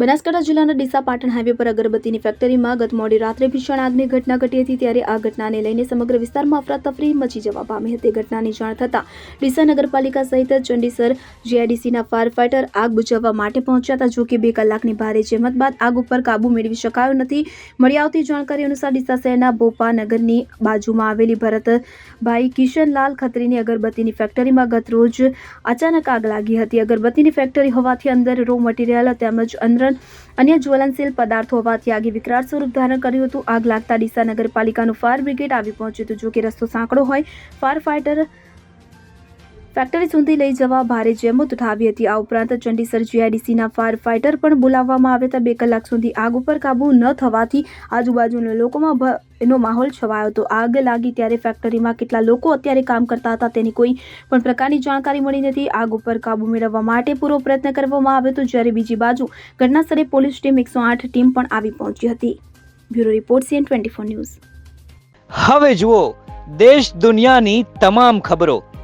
બનાસકાંઠા જિલ્લાના ડીસા પાટણ હાઈવે પર અગરબત્તીની ફેક્ટરીમાં ગત મોડી રાત્રે ભીષણ આગની ઘટના ઘટી હતી ત્યારે આ ઘટનાને લઈને સમગ્ર વિસ્તારમાં અફરાતફરી મચી જવા પામી હતી. ઘટનાની જાણ થતાં ડીસા નગરપાલિકા સહિત ચંડીસર, જીઆઈડીસીના ફાયર ફાઇટર આગ બુઝાવવા માટે પહોંચ્યા હતા. જોકે બે કલાકની ભારે જહેમત બાદ આગ ઉપર કાબુ મેળવી શકાયો નથી. મળી આવતી જાણકારી અનુસાર ડીસા શહેરના બોપા નગરની બાજુમાં આવેલી ભરતભાઈ કિશનલાલ ખત્રીની અગરબત્તીની ફેક્ટરીમાં ગત રોજ અચાનક આગ લાગી હતી. અગરબત્તીની ફેક્ટરી હોવાથી અંદર રો મટીરિયલ તેમજ અંદર અન્ય જ્વલનશીલ પદાર્થો હોવાથી આગે વિકરાળ સ્વરૂપ ધારણ કર્યું હતું. આગ લાગતા ડીસા નગરપાલિકાનું ફાયર બ્રિગેડ આવી પહોંચ્યું હતું. જો કે રસ્તો સાંકડો હોય, ફાયર ફાઇટર ફેક્ટરી સુધી લઈ જવા ભારે જેમત ઉઠાવી હતી. આ ઉપરાંત ચંડીસર જીઆઈડીસીના ફાયર ફાઇટર પણ બોલાવવામાં આવ્યા હતા. બે કલાક સુધી આગ ઉપર કાબુ ન થવાથી આજુબાજુના લોકોમાં એનો માહોલ છવાયો હતો. આગ લાગી ત્યારે ફેક્ટરીમાં કેટલા લોકો અત્યારે કામ કરતા હતા તેની કોઈ પણ પ્રકારની જાણકારી મળી નથી. આગ ઉપર કાબુ મેળવવા માટે પૂરો પ્રયત્ન કરવામાં આવ્યો હતો, જ્યારે બીજી બાજુ ઘટનાસ્થળે પોલીસ ટીમ એકસો આઠ ટીમ પણ આવી પહોંચી હતી. Bureau report, CN twenty four news. હવે જુઓ, દેશ દુનિયાની તમામ ખબરો.